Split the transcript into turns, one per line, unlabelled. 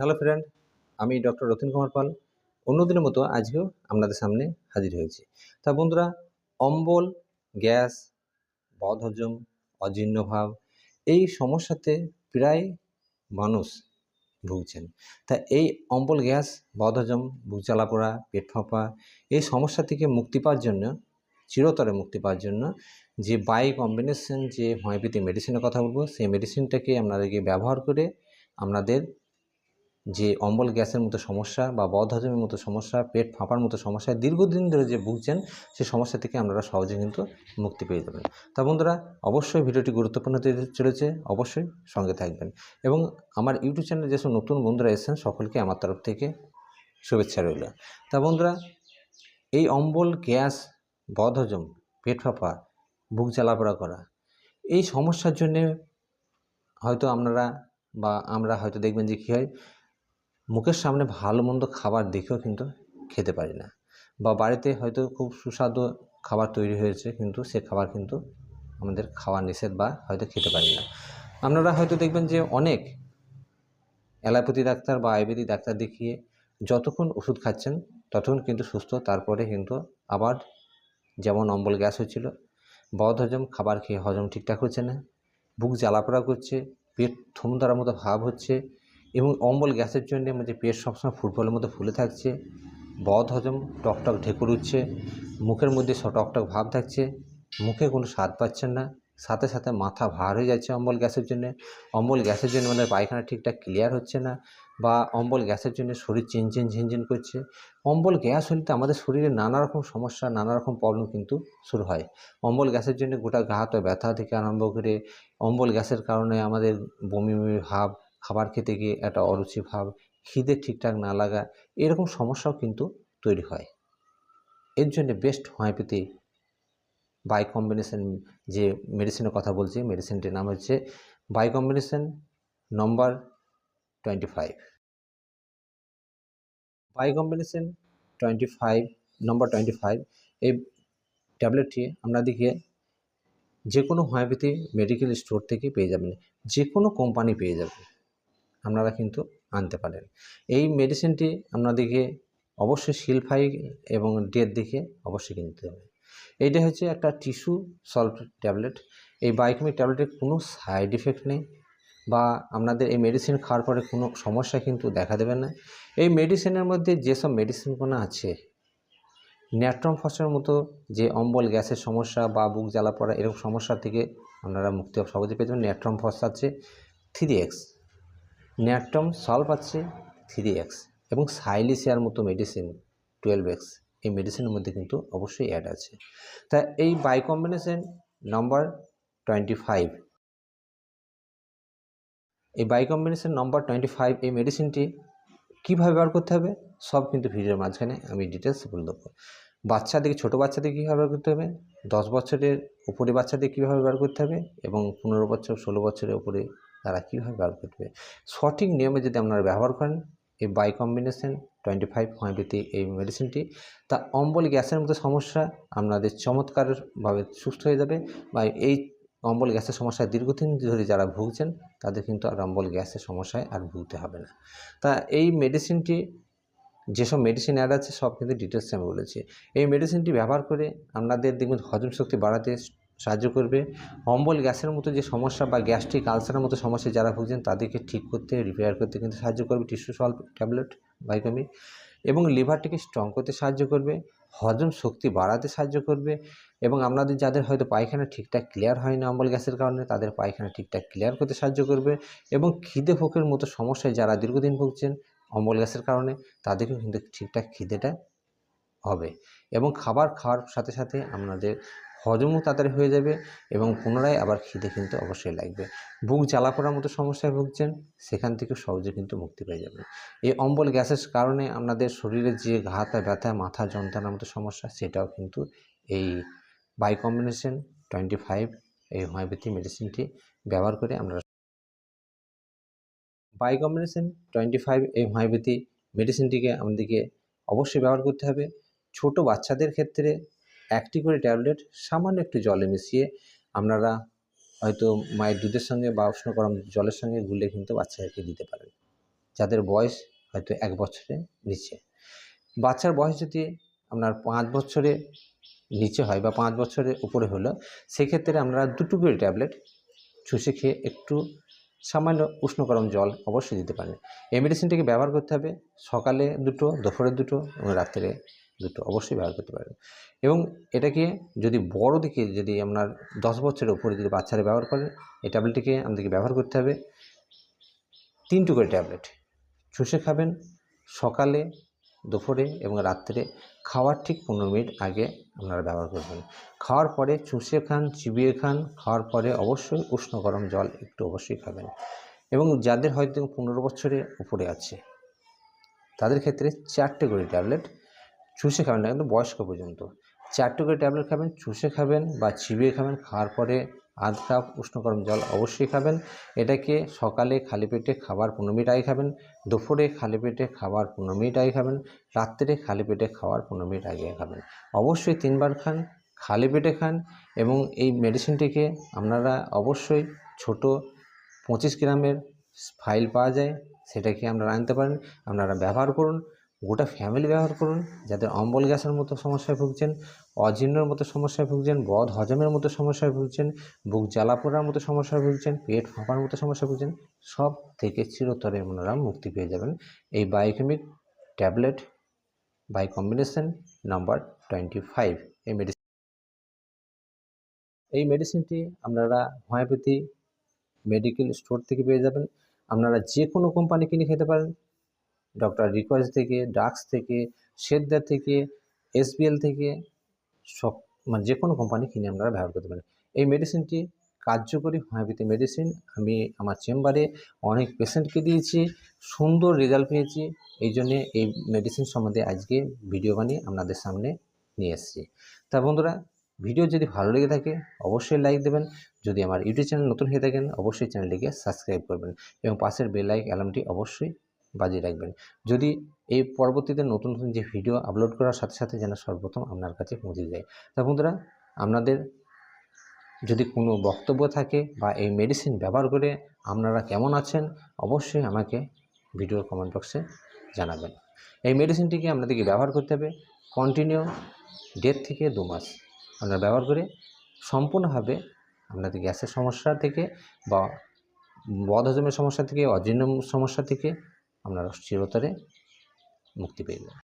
Hello friend আমি doctor Ratin Kumar Pal. অন্যদিনের মতো আজকেও আপনাদের সামনে হাজির হয়েছি। তা বন্ধুরা, অম্বল, গ্যাস, বদহজম অজীর্ণভাব এই সমস্যাতে প্রায় মানুষ ভুগছেন। তা এই অম্বল, গ্যাস, বদহজম, বুক জ্বালাপোড়া পেট ফাঁপা, এই সমস্যা থেকে মুক্তি পাওয়ার জন্য, চিরতরে মুক্তি পাওয়ার জন্য যে বাই কম্বিনেশন, যে হোমিওপ্যাথি মেডিসিনের কথা বলব, সেই মেডিসিনটাকে আপনাদেরকে ব্যবহার করে আপনাদের যে অম্বল গ্যাসের মতো সমস্যা বা বদহজমের মতো সমস্যা, পেট ফাঁপার মতো সমস্যা, দীর্ঘদিন ধরে যে ভুগছেন সেই সমস্যা থেকে আপনারা সহজে কিন্তু মুক্তি পেয়ে যাবেন। তা বন্ধুরা, অবশ্যই ভিডিওটি গুরুত্বপূর্ণ চলেছে, অবশ্যই সঙ্গে থাকবেন। এবং আমার ইউটিউব চ্যানেলে যেসব নতুন বন্ধুরা এসেছেন, সকলকে আমার তরফ থেকে শুভেচ্ছা রইল। তা বন্ধুরা, এই অম্বল, গ্যাস বদহজম পেট ফাঁপা, বুক জ্বালাপোড়া করা, এই সমস্যার জন্যে হয়তো আপনারা বা আমরা হয়তো দেখবেন যে কী হয় মুখের সামনে ভালো মন্দ খাবার দেখেও কিন্তু খেতে পারি না। বা বাড়িতে হয়তো খুব সুস্বাদু খাবার তৈরি হয়েছে, কিন্তু সে খাবার কিন্তু আমাদের খাওয়া নিষেধ বা হয়তো খেতে পারি না। আপনারা হয়তো দেখবেন যে অনেক অ্যালোপ্যাথি ডাক্তার বা আয়ুর্বেদিক ডাক্তার দেখিয়ে যতক্ষণ ওষুধ খাচ্ছেন, ততক্ষণ কিন্তু সুস্থ। তারপরে কিন্তু আবার যেমন অম্বল গ্যাস হচ্ছিল বদ হজম খাবার খেয়ে হজম ঠিকঠাক হচ্ছে না, বুক জ্বালাপোড়া করছে, পেট থমদার মতো ভাব হচ্ছে এবং অম্বল গ্যাসের জন্য আমাদের পেট সবসময় ফুটবলের মতো ফুলে থাকছে, বদ হজম টকটক ঢেকুর উঠছে, মুখের মধ্যে টকটক ভাব থাকছে, মুখে কোনো স্বাদ পাচ্ছেন না, সাথে সাথে মাথা ভার হয়ে যাচ্ছে অম্বল গ্যাসের জন্য, অম্বল গ্যাসের জন্য আমাদের পায়খানা ঠিকঠাক ক্লিয়ার হচ্ছে না বা অম্বল গ্যাসের জন্য শরীর চিনচিন ঝিনঝিন করছে। অম্বল গ্যাস হলে তো আমাদের শরীরে নানা রকম সমস্যা, নানা রকম প্রবলেম কিন্তু শুরু হয়। অম্বল গ্যাসের জন্য গোটা গা হাতে ব্যথা থেকে আরম্ভ করে অম্বল গ্যাসের কারণে আমাদের বমি বমি ভাব খাবার খেতে গিয়ে একটা অরুচি ভাব, খিদে ঠিকঠাক না লাগা, এরকম সমস্যাও কিন্তু তৈরি হয়। এর জন্য বেস্ট হোমিওপ্যাথি বাই কম্বিনেশন যে মেডিসিনের কথা বলছি মেডিসিনটির নাম হচ্ছে bio combination number twenty five bio combination twenty five number twenty five এই ট্যাবলেটটি আপনাদেরকে যে কোনো হোমিওপ্যাথি মেডিকেল স্টোর থেকে পেয়ে যাবেন, যে কোনো কোম্পানি পেয়ে যাবেন। আপনারা কিন্তু আনতে পারেন। এই মেডিসিনটি আপনাদেরকে অবশ্যই শিলফাই এবং ডেট দেখে অবশ্যই কিনতে হবে। এইটা হচ্ছে একটা টিস্যু সলভ ট্যাবলেট এই বায়োকেমিক ট্যাবলেটের কোনো সাইড ইফেক্ট নেই বা আপনাদের এই মেডিসিন খাওয়ার পরে কোনো সমস্যা কিন্তু দেখা দেবে না। এই মেডিসিনের মধ্যে যেসব মেডিসিনগুলো আছে ন্যাট্রম ফসের মতো যে অম্বল, গ্যাসের সমস্যা বা বুক জ্বালা পড়া এরকম সমস্যা থেকে আপনারা মুক্তি সহজে পেয়ে যাবেন। ন্যাট্রম ফস আছে থ্রি এক্স ন্যাট্রম সলভ আছে থ্রি এক্স এবং সাইলিসিয়ার মতো মেডিসিন টুয়েলভ এক্স এই মেডিসিনের মধ্যে কিন্তু অবশ্যই অ্যাড আছে। তা এই bio combination number twenty five এই bio combination number twenty five এই মেডিসিনটি কীভাবে ব্যবহার করতে হবে সব কিন্তু ভিডিওর মাঝখানে আমি ডিটেলস বলে দেবো। বাচ্চাদের ছোটো বাচ্চাদের কীভাবে ব্যবহার করতে হবে, দশ বছরের উপরে বাচ্চাদের কীভাবে ব্যবহার করতে হবে এবং পনেরো বছর ষোলো বছরের উপরে তারা কীভাবে ব্যবহার করতে হবে সঠিক নিয়মে যদি আপনারা ব্যবহার করেন, এই bio combination twenty five homeopathy এই মেডিসিনটি তা অম্বল গ্যাসের মতো সমস্যা আপনাদের চমৎকারভাবে সুস্থ হয়ে যাবে বা এই অম্বল গ্যাসের সমস্যায় দীর্ঘদিন ধরে যারা ভুগছেন, তাদের কিন্তু আর অম্বল গ্যাসের সমস্যায় আর ভুগতে হবে না। তা এই মেডিসিনটি যেসব মেডিসিন অ্যাড আছে, সব কিন্তু ডিটেলসে আমি বলেছি। এই মেডিসিনটি ব্যবহার করে আপনাদের দেখবেন হজম শক্তি বাড়াতে সাহায্য করবে। অম্বল গ্যাসের মতো যে সমস্যা বা গ্যাস্ট্রিক আলসারের মতো সমস্যা যারা ভুগছেন, তাদেরকে ঠিক করতে রিপেয়ার করতে কিন্তু সাহায্য করবে। টিস্যু সলভ ট্যাবলেট বাইকমি এবং লিভারটিকে স্ট্রং করতে সাহায্য করবে। হজম শক্তি বাড়াতে সাহায্য করবে। এবং আপনাদের যাদের হয়তো পায়খানা ঠিকঠাক ক্লিয়ার হয় না অম্বল গ্যাসের কারণে, তাদের পায়খানা ঠিকঠাক ক্লিয়ার করতে সাহায্য করবে। এবং খিদে ভোগের মতো সমস্যায় যারা দীর্ঘদিন ভুগছেন অম্বল গ্যাসের কারণে, তাদেরকেও কিন্তু ঠিকঠাক খিদেটা হবে। এবং খাবার খাওয়ার সাথে সাথে আপনাদের হজমও তাড়াতাড়ি হয়ে যাবে এবং পুনরায় আবার খিদে কিন্তু অবশ্যই লাগবে। বুক জ্বালা পড়ার মতো সমস্যায় ভুগছেন, সেখান থেকে সহজে কিন্তু মুক্তি পেয়ে যাবেন। এই অম্বল গ্যাসের কারণে আপনাদের শরীরে যে ঘাতা, ব্যথা, মাথা যন্ত্রণার মতো সমস্যা, সেটাও কিন্তু এই বাই কম্বিনেশন টোয়েন্টি ফাইভ, এই হোমিওপ্যাথি মেডিসিনটি ব্যবহার করে আমরা বাই কম্বিনেশন টোয়েন্টি ফাইভ, এই হোমিওপ্যাথি মেডিসিনটিকে আমাদেরকে অবশ্যই ব্যবহার করতে হবে। ছোট বাচ্চাদের ক্ষেত্রে একটি করে ট্যাবলেট সামান্য একটু জলে মিশিয়ে আপনারা হয়তো মায়ের দুধের সঙ্গে বা উষ্ণ গরম জলের সঙ্গে গুলে কিন্তু বাচ্চাদেরকে দিতে পারেন। যাদের বয়স হয়তো এক বছরের নিচে। বাচ্চার বয়স যদি আপনার পাঁচ বছরে নিচে হয় বা পাঁচ বছরের উপরে হলো, সেক্ষেত্রে আমরা দুটো করে ট্যাবলেট চুষে খেয়ে একটু সামান্য উষ্ণ গরম জল অবশ্যই দিতে পারেন। এই মেডিসিনটিকে ব্যবহার করতে হবে সকালে দুটো, দুপুরে দুটো এবং রাত্রে দুটো অবশ্যই ব্যবহার করতে পারবেন এবং এটাকে যদি বড় দিকে যদি আপনার দশ বছরের উপরে যদি বাচ্চারা ব্যবহার করেন এই ট্যাবলেটটিকে আমাদেরকে ব্যবহার করতে হবে। তিনটু করে ট্যাবলেট। চুষে খাবেন সকালে, দুপুরে এবং রাত্রে। খাওয়ার ঠিক পনেরো মিনিট আগে আপনারা ব্যবহার করবেন। খাওয়ার পরে চুষে খান, চিবিয়ে খান, খাওয়ার পরে অবশ্যই উষ্ণ গরম জল একটু অবশ্যই খাবেন। এবং যাদের হয়তো পনেরো বছরের উপরে আছে, তাদের ক্ষেত্রে চারটে করে ট্যাবলেট চুষে খাবেন না কিন্তু বয়স্ক পর্যন্ত। চারটে করে ট্যাবলেট খাবেন, চুষে খাবেন বা চিবিয়ে খাবেন, খাওয়ার পরে আধ কাপ উষ্ণ গরম জল অবশ্যই খাবেন। এটাকে সকালে খালি পেটে খাবার পনেরো মিনিট আগে খাবেন, দুপুরে খালি পেটে খাবার পনেরো মিনিট আগে খাবেন, রাত্রে খালি পেটে খাওয়ার পনেরো মিনিট আগে খাবেন। অবশ্যই তিনবার খান, খালি পেটে খান এবং এই মেডিসিনটিকে আপনারা অবশ্যই ছোট পঁচিশ গ্রামের ফাইল পাওয়া যায়, সেটাকে আপনারা আনতে পারেন, আপনারা ব্যবহার করুন। গোটা ফ্যামিলি ব্যবহার করুন, যাদের অম্বল গ্যাসের মতো সমস্যায় ভুগছেন, অজীর্ণর মতো সমস্যায় ভুগছেন, বদ হজমের মতো সমস্যায় ভুগছেন, বুক জ্বালা পোড়ার মতো সমস্যায় ভুগছেন, পেট ফাঁপার মতো সমস্যায় ভুগছেন, সব থেকে চিরতরে আপনারা মুক্তি পেয়ে যাবেন। এই biochemic tablet bio combination number twenty five এই মেডিসিন এই মেডিসিনটি আপনারা হোমিওপ্যাথি মেডিকেল স্টোর থেকে পেয়ে যাবেন। আপনারা যে কোনো কোম্পানি কিনে খেতে পারেন ডক্টর রিকোয়েস্ট থেকে ডাক্স থেকে সেদ্দার থেকে এসবিএল থেকে, সব মানে যে কোনো কোম্পানি কিনে আপনারা ব্যবহার করতে পারেন। এই মেডিসিনটি কার্যকরী হোমিওপ্যাথি মেডিসিন আমি আমার চেম্বারে অনেক পেশেন্টকে দিয়েছি, সুন্দর রেজাল্ট পেয়েছি, এই জন্যে এই মেডিসিন সম্বন্ধে আজকে ভিডিও বানিয়ে আপনাদের সামনে নিয়ে এসেছি। তা বন্ধুরা ভিডিও যদি ভালো লেগে থাকে, অবশ্যই লাইক দেবেন, যদি আমার ইউটিউব চ্যানেল নতুন হয়ে থাকেন, অবশ্যই চ্যানেলটিকে সাবস্ক্রাইব করবেন এবং পাশের বেল লাইক অ্যালার্মটি অবশ্যই বাজিয়ে রাখবেন। যদি এই পরবর্তীতে নতুন নতুন যে ভিডিও আপলোড করার সাথে সাথে যেন সর্বপ্রথম আপনার কাছে পৌঁছে যায়। তা বন্ধুরা, আপনাদের যদি কোনো বক্তব্য থাকে বা এই মেডিসিন ব্যবহার করে আপনারা কেমন আছেন, অবশ্যই আমাকে ভিডিওর কমেন্ট বক্সে জানাবেন। এই মেডিসিনটিকে আপনাদেরকে ব্যবহার করতে হবে কন্টিনিউ দেড় থেকে দু মাস। আপনারা ব্যবহার করে সম্পূর্ণভাবে আপনাদের গ্যাসের সমস্যা থেকে বা বদহজমের সমস্যা থেকে, অজীর্ণ সমস্যা থেকে আপনারা চিরতরে মুক্তি পেয়ে যাবেন